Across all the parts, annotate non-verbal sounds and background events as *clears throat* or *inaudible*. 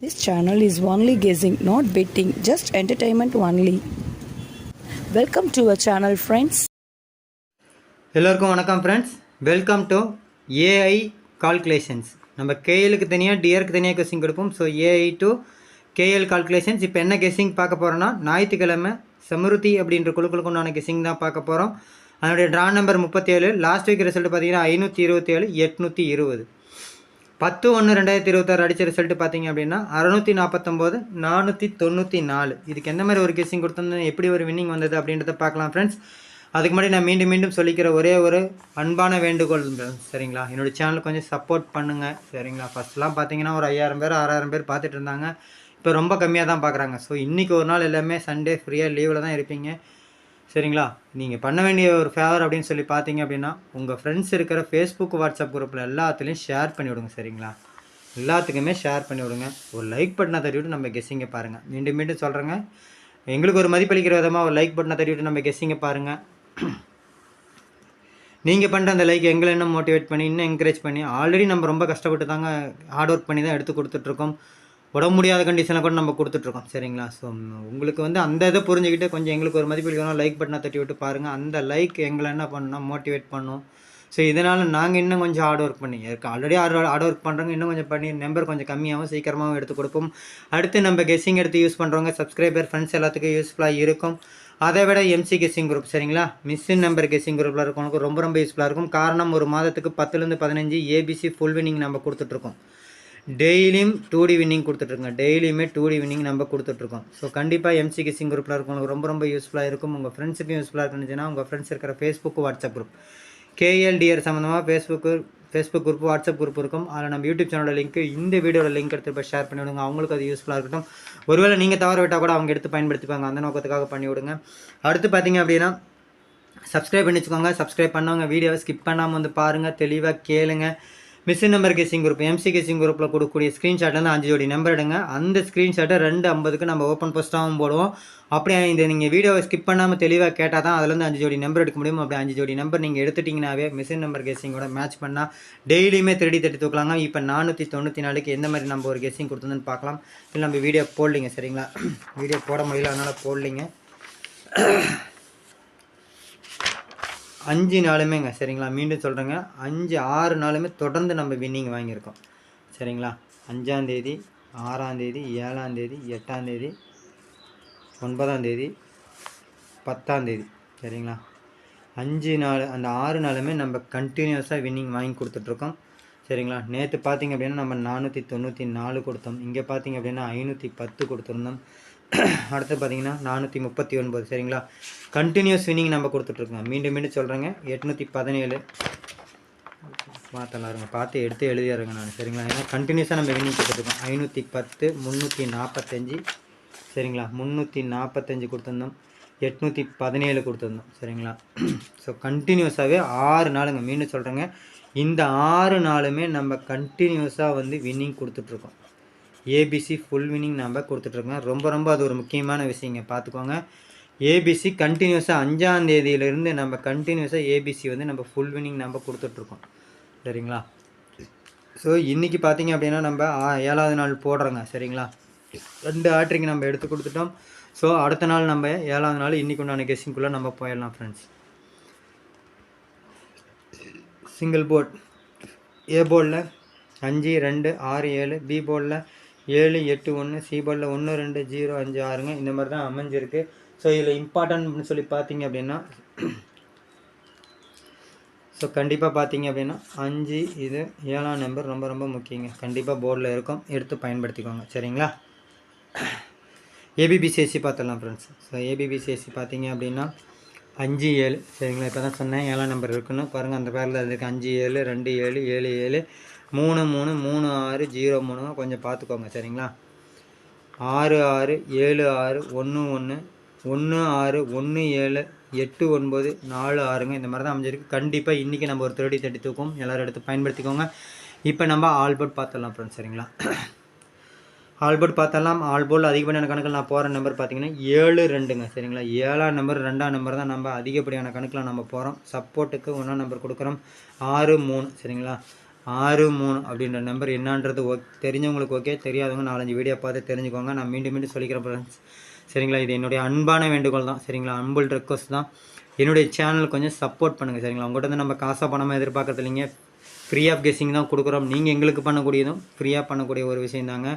This channel is only guessing, not betting, just entertainment only. Welcome to a channel friends எல்லோருக்கும் வணக்கம் friends welcome to AI calculations நம்ம கேஎலுக்கு தனியாக டிஆருக்கு தனியாக கெஸ்ஸிங் கொடுப்போம். So AI to KL calculations இப்போ என்ன கெஸ்ஸிங் பார்க்க போகிறோன்னா ஞாயிற்றுக்கிழமை சமருத்தி அப்படின்ற குழுக்களுக்கு உண்டான கெஸ்ஸிங் தான் பார்க்க போகிறோம் அதனுடைய ட்ரா நம்பர் முப்பத்தேழு. லாஸ்ட் வீக் ரிசல்ட் பார்த்தீங்கன்னா ஐநூற்றி இருபத்தேழு எட்நூற்றி இருபது. பத்து ஒன்று ரெண்டாயிரத்தி இருபத்தாறு அடித்த ரிசல்ட் பார்த்தீங்க அப்படின்னா அறநூற்றி நாற்பத்தொம்போது நானூற்றி தொண்ணூற்றி நாலு. இதுக்கு எந்த மாதிரி ஒரு கேசிங் கொடுத்தோம்னு எப்படி ஒரு வின்னிங் வந்தது அப்படின்றத பார்க்கலாம் ஃப்ரெண்ட்ஸ் அதுக்கு முன்னாடி நான் மீண்டும் மீண்டும் சொல்லிக்கிற ஒரே ஒரு அன்பான வேண்டுகோள் சரிங்களா? என்னோடய சேனல் கொஞ்சம் சப்போர்ட் பண்ணுங்கள் சரிங்களா? ஃபஸ்ட்லாம் பார்த்தீங்கன்னா ஒரு ஐயாயிரம் பேர் ஆறாயிரம் பேர் பார்த்துட்டு இருந்தாங்க. இப்போ ரொம்ப கம்மியாக தான் பார்க்குறாங்க ஸோ இன்றைக்கி ஒரு நாள் எல்லாமே சண்டே ஃப்ரீயாக லீவில் தான் இருப்பீங்க. சரிங்களா? நீங்கள் பண்ண வேண்டிய ஒரு ஃபேவர் அப்படின்னு சொல்லி பார்த்தீங்க அப்படின்னா உங்கள் ஃப்ரெண்ட்ஸ் இருக்கிற ஃபேஸ்புக் வாட்ஸ்அப் குரூப்பில் எல்லாத்துலேயும் ஷேர் பண்ணி விடுங்க சரிங்களா? எல்லாத்துக்குமே ஷேர் பண்ணி விடுங்க. ஒரு லைக் பட்டனை தட்டிவிட்டு நம்ம கெஸ்ஸிங்க பாருங்கள் மீண்டும் மீண்டும் சொல்கிறேங்க எங்களுக்கு ஒரு மதிப்பளிக்கிற விதமாக ஒரு லைக் பட்டனை தட்டிவிட்டு நம்ம கெஸ்ஸிங்கை பாருங்கள் நீங்கள் பண்ணுற அந்த லைக் எங்களை இன்னும் மோட்டிவேட் பண்ணி இன்னும் என்கரேஜ் பண்ணி ஆல்ரெடி நம்ம ரொம்ப கஷ்டப்பட்டு தாங்க ஹார்ட் ஒர்க் பண்ணி தான் எடுத்து கொடுத்துட்ருக்கோம் உடம்பு முடியாத கண்டிஷனில் கூட நம்ம கொடுத்துட்ருக்கோம். சரிங்களா? ஸோ உங்களுக்கு வந்து அந்த இதை புரிஞ்சுக்கிட்டு கொஞ்சம் எங்களுக்கு ஒரு மதிப்பளிக்கணும் லைக் பட்டனை தட்டி விட்டு பாருங்கள் அந்த லைக் எங்களை என்ன பண்ணணும் மோட்டிவேட் பண்ணும். ஸோ இதனால் நாங்கள் இன்னும் கொஞ்சம் ஹார்ட் ஒர்க் பண்ணி ஆல்ரெடி ஹார்ட் ஒர்க் பண்ணுறவங்க இன்னும் கொஞ்சம் பண்ணி நம்பர் கொஞ்சம் கம்மியாகவும் சீக்கிரமாகவும் எடுத்து கொடுப்போம். அடுத்து நம்ம கெஸ்ஸிங் எடுத்து யூஸ் பண்ணுறவங்க சப்ஸ்கிரைபர் ஃப்ரெண்ட்ஸ் எல்லாத்துக்கும் யூஸ்ஃபுல்லாக இருக்கும். அதை விட எம்சி கெஸ்ஸிங் குரூப் சரிங்களா? மிஸ்ஸின் நம்பர் கெஸ்ஸிங் குரூப்பில் இருக்கவங்களுக்கு ரொம்ப ரொம்ப யூஸ்ஃபுல்லாக இருக்கும். காரணம் ஒரு மாதத்துக்கு பத்துலேருந்து பதினஞ்சு ஏபிசி ஃபுல் வினிங் நம்ம கொடுத்துட்ருக்கோம். டெய்லியும் டூ டி வின்னிங் கொடுத்துட்ருக்கோம் டெய்லியுமே டூ டி வின்னிங் நம்ம கொடுத்துட்ருக்கோம். ஸோ கண்டிப்பாக எம்சி கிசிங் குரூப்பில் இருக்கவங்களுக்கு ரொம்ப ரொம்ப யூஸ்ஃபுல்லாக இருக்கும். உங்கள் ஃப்ரெண்ட்ஸுக்கும் யூஸ்ஃபுல்லாக இருந்துச்சுன்னா உங்கள் ஃப்ரெண்ட்ஸ் இருக்கிற ஃபேஸ்புக் வாட்ஸ்அப் குரூப் கேஎல்டிஆர் சம்மந்தமாக Facebook Facebook group WhatsApp group இருக்கும். அதில் நம்ம யூடியூப் சேனலோட லிங்க் இந்த வீடியோட லிங்க் எடுத்து போய் ஷேர் பண்ணி விடுங்க அவங்களுக்கு அது யூஸ்ஃபுல்லாக இருக்கட்டும். ஒருவேளை நீங்கள் தவற விட்டால் கூட அவங்க எடுத்து பயன்படுத்திப்பாங்க. அந்த நோக்கத்துக்காக பண்ணி விடுங்க அடுத்து பார்த்தீங்க அப்படின்னா சப்ஸ்கிரைப் பண்ணி வச்சுக்கோங்க. சப்ஸ்கிரைப் பண்ணவங்க வீடியோவை ஸ்கிப் பண்ணாமல் வந்து பாருங்கள் தெளிவாக கேளுங்கள் machine number guessing group MC guessing குரூப்பில் கொடுக்கக்கூடிய ஸ்க்ரீன்ஷாட்லேருந்து அஞ்சு ஜோடி நம்பர் எடுங்க. அந்த ஸ்க்ரீன்ஷாட்டை ரெண்டு ஐம்பதுக்கு நம்ம ஓப்பன் போஸ்ட்டாகவும் போடுவோம். அப்படியே இந்த நீங்கள் வீடியோவை ஸ்கிப் பண்ணாமல் தெளிவாக கேட்டால் தான் அதுலேருந்து அஞ்சு ஜோடி நம்பர் எடுக்க முடியும். அப்படி அஞ்சு ஜோடி நம்பர் நீங்கள் எடுத்துட்டிங்கனாவே மிஷின் நம்பர் கேசிங்கோட மேட்ச் பண்ணால் டெய்லியுமே திருடி தட்டி தூக்கலாங்க. இப்போ நானூற்றி தொண்ணூற்றி நாலுக்கு எந்த மாதிரி நம்ம ஒரு கெஸிங் கொடுத்ததுன்னு பார்க்கலாம். இல்லை நம்ம வீடியோ போடலிங்க சரிங்களா? *clears throat* வீடியோ போட முடியல அதனால் போடலிங்க. *clears throat* அஞ்சு நாளுமேங்க சரிங்களா? மீண்டும் சொல்கிறேங்க அஞ்சு ஆறு நாளுமே தொடர்ந்து நம்ம வின்னிங் வாங்கியிருக்கோம். சரிங்களா? அஞ்சாந்தேதி ஆறாந்தேதி ஏழாந்தேதி எட்டாந்தேதி ஒன்பதாந்தேதி பத்தாந்தேதி சரிங்களா? அஞ்சு நாள் அந்த ஆறு நாளுமே நம்ம கண்டினியூஸாக வின்னிங் வாங்கி கொடுத்துட்ருக்கோம். சரிங்களா? நேற்று பார்த்தீங்க அப்படின்னா நம்ம நானூற்றி தொண்ணூற்றி நாலு கொடுத்தோம். இங்கே பார்த்தீங்க அப்படின்னா ஐநூற்றி பத்து கொடுத்துருந்தோம். அடுத்து பார்த்தீங்கன்னா நானூற்றி முப்பத்தி ஒன்பது சரிங்களா? கண்டினியூஸ் வின்னிங் நம்ம கொடுத்துட்ருக்கோம். மீண்டும் மீண்டும் சொல்கிறேங்க எட்நூற்றி பதினேழு. மாற்றலாம் இருங்க. பார்த்து எடுத்து எழுதிடுறேங்க நான் சரிங்களா? ஏன்னா கண்டினியூஸாக நம்ம வின்னிங் கொடுத்துருக்கோம் ஐநூற்றி பத்து முந்நூற்றி நாற்பத்தஞ்சு சரிங்களா? முந்நூற்றி நாற்பத்தஞ்சு கொடுத்துருந்தோம். எட்நூற்றி பதினேழு கொடுத்துருந்தோம் சரிங்களா? ஸோ கண்டினியூஸாகவே ஆறு நாளுங்க. மீண்டும் சொல்கிறேங்க இந்த ஆறு நாளுமே நம்ம கண்டினியூஸாக வந்து வின்னிங் கொடுத்துட்ருக்கோம். ஏபிசி ஃபுல் வினிங் நம்ம கொடுத்துட்ருக்கோம் ரொம்ப ரொம்ப அது ஒரு முக்கியமான விஷயங்க பார்த்துக்கோங்க. ஏபிசி கண்டினியூஸாக அஞ்சாம் தேதியிலேருந்து நம்ம கண்டினியூஸாக ஏபிசி வந்து நம்ம ஃபுல் வினிங் நம்ம கொடுத்துட்ருக்கோம் சரிங்களா? ஸோ இன்றைக்கி பார்த்தீங்க அப்படின்னா நம்ம ஏழாவது நாள் போடுறோங்க. சரிங்களா? ரெண்டு ஆட்ரிக்கு நம்ம எடுத்து கொடுத்துட்டோம். ஸோ அடுத்த நாள் நம்ம ஏழாவது நாள் இன்றைக்கி உண்டான கெஸ்ஸிங்குள்ளே நம்ம போயிடலாம் ஃப்ரெண்ட்ஸ் சிங்கிள் போர்ட் ஏ போர்டில் அஞ்சு ரெண்டு ஆறு ஏழு பி போர்டில் ஏழு எட்டு ஒன்று சீபலில் ஒன்று ரெண்டு ஜீரோ அஞ்சு ஆறுங்க. இந்த மாதிரி தான் அமைஞ்சிருக்கு. ஸோ இதில் இம்பார்ட்டன்ட்னு சொல்லி பார்த்தீங்க அப்படின்னா ஸோ கண்டிப்பாக பார்த்தீங்க அப்படின்னா அஞ்சு இது ஏழாம் நம்பர் ரொம்ப ரொம்ப முக்கியங்க. கண்டிப்பாக போர்டில் இருக்கும். எடுத்து பயன்படுத்திக்கோங்க. சரிங்களா? ஏபிபிசிஎஸ்சி பார்த்துடலாம் ஃப்ரெண்ட்ஸ் ஸோ ஏபிபிசிஎஸ்சி பார்த்தீங்க அப்படின்னா அஞ்சு ஏழு. சரிங்களா? இப்போ தான் சொன்னேன் ஏழாம் நம்பர் இருக்குன்னு. பாருங்கள் அந்த பேரில் இருக்குது அஞ்சு ஏழு ரெண்டு ஏழு ஏழு ஏழு. மூணு மூணு மூணு ஆறு ஜீரோ மூணு கொஞ்சம் பார்த்துக்கோங்க சரிங்களா? ஆறு ஆறு ஏழு ஆறு ஒன்று ஒன்று ஒன்று ஆறு ஒன்று ஏழு எட்டு ஒன்பது நாலு ஆறுங்க. இந்த மாதிரி தான் அமைஞ்சிருக்கு. கண்டிப்பாக இன்றைக்கி நம்ம ஒரு திருடி தட்டி தூக்கும். எல்லோரும் எடுத்து பயன்படுத்திக்கோங்க. இப்போ நம்ம ஆல்போர்ட் பார்த்துடலாம் ஃப்ரெண்ட்ஸ் சரிங்களா? ஆல்போர்ட் பார்த்தலாம் ஆல்போர்ட் அதிகப்படியான கணக்கில் நான் போகிற நம்பர் பார்த்தீங்கன்னா ஏழு ரெண்டுங்க சரிங்களா? ஏழாம் நம்பர் ரெண்டாம் நம்பர் தான் நம்ம அதிகப்படியான கணக்கில் நம்ம போகிறோம் சப்போர்ட்டுக்கு ஒன்றாம் நம்பர் கொடுக்குறோம். ஆறு மூணு சரிங்களா? ஆறு மூணு அப்படின்ற நம்பர் என்னான்றது ஓ தெரிஞ்சவங்களுக்கு ஓகே தெரியாதவங்க நாலஞ்சு வீடியோ பார்த்து தெரிஞ்சுக்கோங்க. நான் மீண்டும் மீண்டும் சொல்லிக்கிறேன் ஃப்ரெண்ட்ஸ் சரிங்களா? இது என்னுடைய அன்பான வேண்டுகோள் தான். சரிங்களா? அன்புள் ரெக்வஸ்ட் தான். என்னுடைய சேனல் கொஞ்சம் சப்போர்ட் பண்ணுங்கள் சரிங்களா? உங்கள்கிட்ட வந்து நம்ம காசாக பணமாக எதிர்பார்க்கறது இல்லைங்க. ஃப்ரீ ஆஃப் கெஸ்ஸிங் தான் கொடுக்குறோம். நீங்கள் எங்களுக்கு பண்ணக்கூடியதும் ஃப்ரீயாக பண்ணக்கூடிய ஒரு விஷயந்தாங்க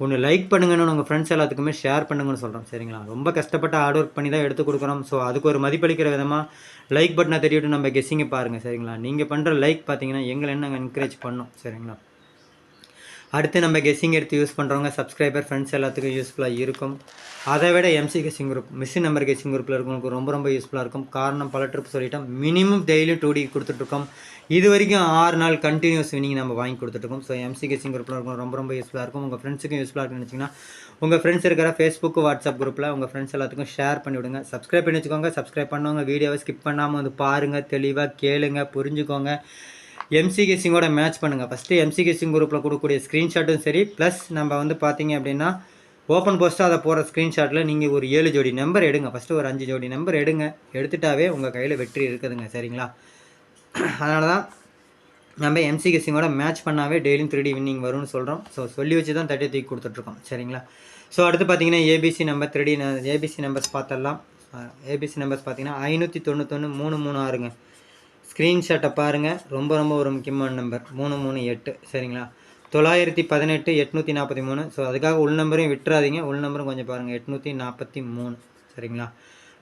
ஒன்று லைக் பண்ணுங்கன்னு உங்கள் ஃப்ரெண்ட்ஸ் எல்லாத்துக்குமே ஷேர் பண்ணுங்கன்னு சொல்கிறோம் சரிங்களா? ரொம்ப கஷ்டப்பட்டு ஹார்ட் ஒர்க் பண்ணி தான் எடுத்து கொடுக்குறோம். ஸோ அதுக்கு ஒரு மதிப்பளிக்கிற விதமாக லைக் பட்டனை தெரிவிட்டு நம்ம கெஸ்ஸிங்கை பாருங்கள் சரிங்களா? நீங்கள் பண்ணுற லைக் பார்த்தீங்கன்னா எங்களை என்ன என்கரேஜ் பண்ணும் சரிங்களா? அடுத்து நம்ம கெஸ்ஸிங் எடுத்து யூஸ் பண்ணுறவங்க சப்ஸ்கிரைபர் ஃப்ரெண்ட்ஸ் எல்லாத்துக்கும் யூஸ்ஃபுல்லாக இருக்கும். அதை விட MC guessing group machine number guessing குரூப்பில் இருக்கவங்களுக்கு ரொம்ப ரொம்ப யூஸ்ஃபுல்லாக இருக்கும். காரணம் பல ட்ரிப் சொல்லிட்டோம். மினிமம் டெய்லி டூ டி கொடுத்துட்ருக்கோம் இது வரைக்கும் ஆறு நாள் கண்டினியூஸ் வினிங் நம்ம வாங்கி கொடுத்துட்ருக்கோம் ஸோ எம்சி கெஸ்ஸிங் குரூப்பில் இருக்கும் ரொம்ப ரொம்ப யூஸ்ஃபுல்லாக இருக்கும். உங்கள் ஃப்ரெண்ட்ஸுக்கும் யூஸ்ஃபுல்லாக இருக்குன்னு நினச்சிங்கன்னா உங்கள் ஃப்ரெண்ட்ஸ் இருக்கிற ஃபேஸ்புக் வாட்ஸ்அப் குரூப்பில் உங்கள் ஃப்ரெண்ட்ஸ் எல்லாத்துக்கும் ஷேர் பண்ணி விடுங்க. சப்ஸ்கிரைப் பண்ணி வச்சுக்கோங்க. சப்ஸ்கிரைப் பண்ணவங்க வீடியோவை ஸ்கிப் பண்ணாமல் வந்து பாருங்கள் தெளிவாக கேளுங்க புரிஞ்சுக்கோங்க. எம்சிகே சிங்கோட மேட்ச் பண்ணுங்கள் ஃபஸ்ட்டு எம்சிகே சிங் குரூப்பில் கொடுக்கக்கூடிய ஸ்க்ரீன்ஷாட்டும் சரி. ப்ளஸ் நம்ம வந்து பார்த்தீங்க அப்படின்னா ஓப்பன் போஸ்ட்டாக அதை போகிற ஸ்க்ரீன்ஷாட்டில் நீங்கள் ஒரு ஏழு ஜோடி நம்பர் எடுங்க. ஃபஸ்ட்டு ஒரு அஞ்சு ஜோடி நம்பர் எடுங்க. எடுத்துட்டாவே உங்கள் கையில் வெற்றி இருக்குதுங்க. சரிங்களா? அதனால தான் நம்ம எம்சிகே சிங்கோட மேட்ச் பண்ணாவே டெய்லியும் த்ரீ டி வின்னிங் வரும்னு சொல்கிறோம் ஸோ சொல்லி வச்சு தான் தட்டி தூக்கி கொடுத்துட்ருக்கோம். சரிங்களா? ஸோ அடுத்து பார்த்தீங்கன்னா ABC number three D ABC numbers பார்த்தரலாம் ABC numbers பார்த்தீங்கன்னா ஐநூற்றி தொண்ணூத்தொன்று மூணு மூணு ஆறுங்க. ஸ்க்ரீன்ஷாட்டை பாருங்கள் ரொம்ப ரொம்ப ஒரு முக்கியமான நம்பர் மூணு மூணு எட்டு. சரிங்களா? தொள்ளாயிரத்தி பதினெட்டு எட்நூற்றி நாற்பத்தி மூணு. ஸோ அதுக்காக உள் நம்பரையும் விட்டுறாதீங்க. உள் நம்பரும் கொஞ்சம் பாருங்கள் எட்நூற்றி நாற்பத்தி மூணு. சரிங்களா?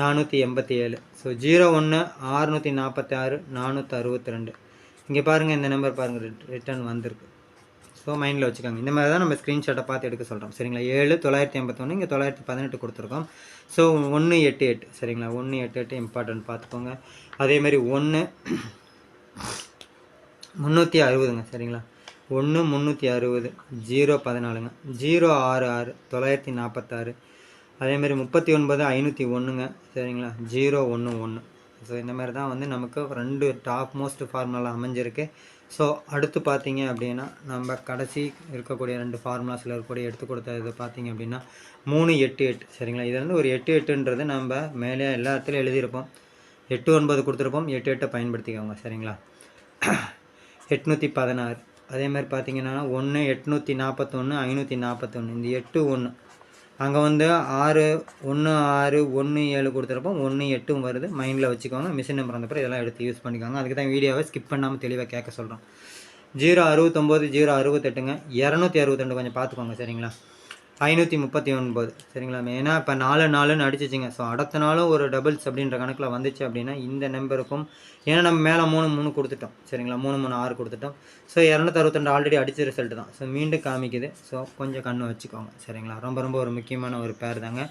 நானூற்றி எண்பத்தி ஏழு. ஸோ ஜீரோ ஒன்று ஆறுநூற்றி நாற்பத்தி ஆறு நானூற்றி அறுபத்தி ரெண்டு. இங்கே பாருங்கள் இந்த நம்பர் பாருங்கள் ரிட்டர்ன் வந்திருக்கு. ஸோ மைண்டில் வச்சுக்கோங்க. இந்த மாதிரி தான் நம்ம ஸ்க்ரீன்ஷாட்டை பார்த்து எடுக்க சொல்கிறோம் சரிங்களா? ஏழு தொள்ளாயிரத்தி எண்பத்தொன்று இங்கே தொள்ளாயிரத்தி பதினெட்டு கொடுத்துருக்கோம். ஸோ ஒன்று எட்டு எட்டு. சரிங்களா? ஒன்று எட்டு எட்டு இம்பார்ட்டன்ட் பார்த்துக்கோங்க. அதேமாதிரி ஒன்று முந்நூற்றி அறுபதுங்க சரிங்களா? ஒன்று முந்நூற்றி அறுபது ஜீரோ பதினாலுங்க. ஜீரோ ஆறு ஆறு தொள்ளாயிரத்தி நாற்பத்தாறு அதேமாரி முப்பத்தி ஒன்பது ஐநூற்றி ஒன்றுங்க சரிங்களா? ஜீரோ ஒன்று ஒன்று ஸோ இந்த மாதிரி தான் வந்து நமக்கு ரெண்டு டாப் மோஸ்ட் ஃபார்முலா அமைஞ்சிருக்கு. ஸோ அடுத்து பார்த்தீங்க அப்படின்னா நம்ம கடைசி இருக்கக்கூடிய ரெண்டு ஃபார்முலாஸில் இருக்கக்கூடிய எடுத்து கொடுத்த இது பார்த்தீங்க அப்படின்னா மூணு எட்டு எட்டு சரிங்களா? இது வந்து ஒரு எட்டு எட்டுன்றது நம்ம மேலே எல்லா இடத்துலையும் எழுதியிருப்போம். எட்டு ஒன்பது கொடுத்துருப்போம். எட்டு எட்டை பயன்படுத்திக்கோங்க. சரிங்களா? எட்நூற்றி பதினாறு. அதே மாதிரி பார்த்தீங்கன்னா ஒன்று எட்நூற்றி நாற்பத்தொன்று ஐநூற்றி நாற்பத்தொன்று இந்த எட்டு ஒன்று. அங்கே வந்து ஆறு ஒன்று ஆறு ஒன்று ஏழு கொடுத்துருப்போம். ஒன்று எட்டும் வருது. மைண்டில் வச்சுக்கோங்க. மிஷின் நம்பர் வந்தப்பறம் இதெல்லாம் எடுத்து யூஸ் பண்ணிக்கோங்க. அதுக்கு தான் வீடியோவை ஸ்கிப் பண்ணாமல் தெளிவாக கேட்க சொல்கிறோம் ஜீரோ அறுபத்தொம்போது ஜீரோ அறுபத்தெட்டுங்க. இரநூத்தி அறுபத்தெண்டு கொஞ்சம் பார்த்துக்கோங்க. சரிங்களா? ஐநூற்றி முப்பத்தி ஒன்பது. சரிங்களா? ஏன்னா இப்போ நாலு நாலுன்னு அடிச்சிச்சிங்க. ஸோ அடுத்த நாளும் ஒரு டபுள்ஸ் அப்படின்ற கணக்கில் வந்துச்சு அப்படின்னா இந்த நம்பருக்கும் ஏன்னா நம்ம மேலே மூணு மூணு கொடுத்துட்டோம். சரிங்களா? மூணு மூணு ஆறு கொடுத்துட்டோம். ஸோ இரநூத்தி அறுபத்தெண்டு ஆல்ரெடி அடித்த ரிசல்ட் தான். ஸோ மீண்டும் காமிக்குது. ஸோ கொஞ்சம் கண்ணு வச்சுக்கோங்க. சரிங்களா? ரொம்ப ரொம்ப ஒரு முக்கியமான ஒரு பேர் தாங்க.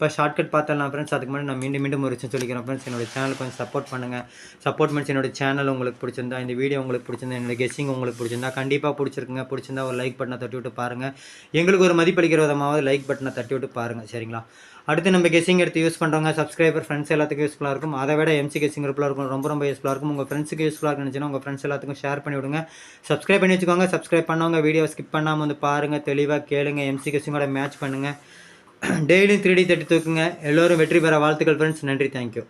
இப்போ ஷார்ட்கட் பார்த்தலாம் ஃப்ரெண்ட்ஸ் அதுக்கு முன்னாடி நான் மீண்டும் மீண்டும் ஒரு விஷயம் சொல்லிக்கிறேன் ஃப்ரெண்ட்ஸ் என்னோட சேனல் கொஞ்சம் சப்போர்ட் பண்ணுங்கள் சப்போர்ட் பண்ணி என்னோட சேனல் உங்களுக்கு பிடிச்சிருந்தா இந்த வீடியோ உங்களுக்கு பிடிச்சிருந்தா என்னோட கெஸ்ஸிங் உங்களுக்கு பிடிச்சிருந்தா கண்டிப்பாக பிடிச்சிருக்குங்க. பிடிச்சிருந்தா ஒரு லைக் பட்டனை தட்டி விட்டு பாருங்கள் எங்களுக்கு ஒரு மதிப்பளிக்கிற விதமாவது லைக் பட்டனை தட்டி விட்டு பாருங்கள் சரிங்களா? அடுத்து நம்ம கெஸ்ஸிங் எடுத்து யூஸ் பண்ணுறவங்க சப்ஸ்கிரைபர் ஃப்ரெண்ட்ஸ் எல்லாத்துக்கும் யூஸ்ஃபுல்லாக இருக்கும். அதை விட எம்சி கெஸ்ஸிங் குரூப்பில் இருக்கும் ரொம்ப ரொம்ப யூஸ்ஃபுல்லாக இருக்கும். உங்கள் ஃப்ரெண்ட்ஸுக்கு யூஸ்ஃபுல்லாக இருந்துச்சுன்னா உங்கள் ஃப்ரெண்ட்ஸ் எல்லாத்துக்கும் ஷேர் பண்ணி விடுங்க. சப்ஸ்கிரைப் பண்ணி வச்சுக்கோங்க. சப்ஸ்கிரைப் பண்ணவங்க வீடியோ ஸ்கிப் பண்ணாமல் வந்து பாருங்கள் தெளிவாக கேளுங்க. எம்சி கெஸ்ஸிங்கோட மேட்ச் பண்ணுங்கள் *clears throat* டெய்லியும் த்ரீ டி தட்டி தூக்குங்க. எல்லோரும் வெற்றி பெற வாழ்த்துக்கள் ஃப்ரெண்ட்ஸ் நன்றி. தேங்க்யூ